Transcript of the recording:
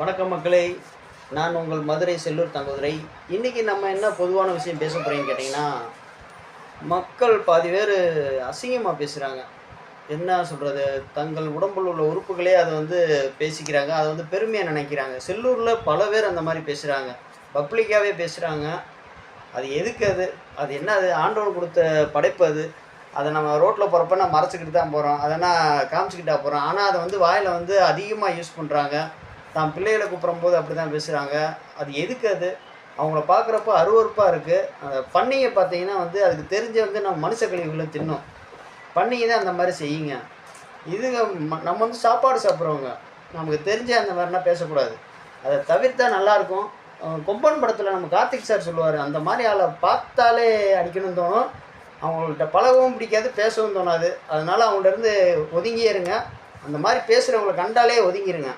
வணக்கம் மக்களே. நான் உங்கள் மதுரை செல்லூர் தங்குதுரை. இன்றைக்கி நம்ம என்ன பொதுவான விஷயம் பேச போகிறீங்கன்னு கேட்டிங்கன்னா மக்கள் பாதி பேர் அசிங்கமாக பேசுகிறாங்க என்ன சொல்கிறது தங்கள் உடம்பில் உள்ள உறுப்புகளே அதை வந்து பேசிக்கிறாங்க. அதை வந்து பெருமையாக நினைக்கிறாங்க. செல்லூரில் பல பேர் அந்த மாதிரி பேசுகிறாங்க பப்ளிக்காகவே பேசுகிறாங்க அது எதுக்கு அது? அது என்ன அது? ஆண்டவன் கொடுத்த படைப்பு அது. அதை நம்ம ரோட்டில் போகிறப்ப நான் மறைச்சிக்கிட்டு தான் போகிறோம் அதை நான் காமிச்சிக்கிட்டா போகிறோம் ஆனால் அதை வந்து வாயில் வந்து அதிகமாக யூஸ் பண்ணுறாங்க தான் பிள்ளைகளை கூப்பிடும்போது அப்படி தான் பேசுகிறாங்க அது எதுக்கு அது? அவங்கள பார்க்குறப்ப அருவருப்பாக இருக்குது அந்த பண்ணியை பார்த்தீங்கன்னா வந்து அதுக்கு தெரிஞ்ச வந்து நம்ம மனுஷ கழிவுகளை தின்னும். பன்னியை தான் அந்த மாதிரி செய்யுங்க. இதுங்க ம- நம்ம வந்து சாப்பாடு சாப்பிட்றவங்க. நமக்கு தெரிஞ்ச அந்த மாதிரிலாம் பேசக்கூடாது. அதை தவிர்த்தா நல்லாயிருக்கும் கொம்பன் படத்தில் நம்ம கார்த்திக் சார் சொல்லுவார் அந்த மாதிரி ஆளை பார்த்தாலே அடிக்கணும்னு தோணும். அவங்கள்ட்ட பழகவும் பிடிக்காது பேசவும் தோணாது. அதனால் அவங்கள்ட்ட இருந்து ஒதுங்கியே இருங்க அந்த மாதிரி பேசுகிறவங்களை கண்டாலே ஒதுங்கிருங்க.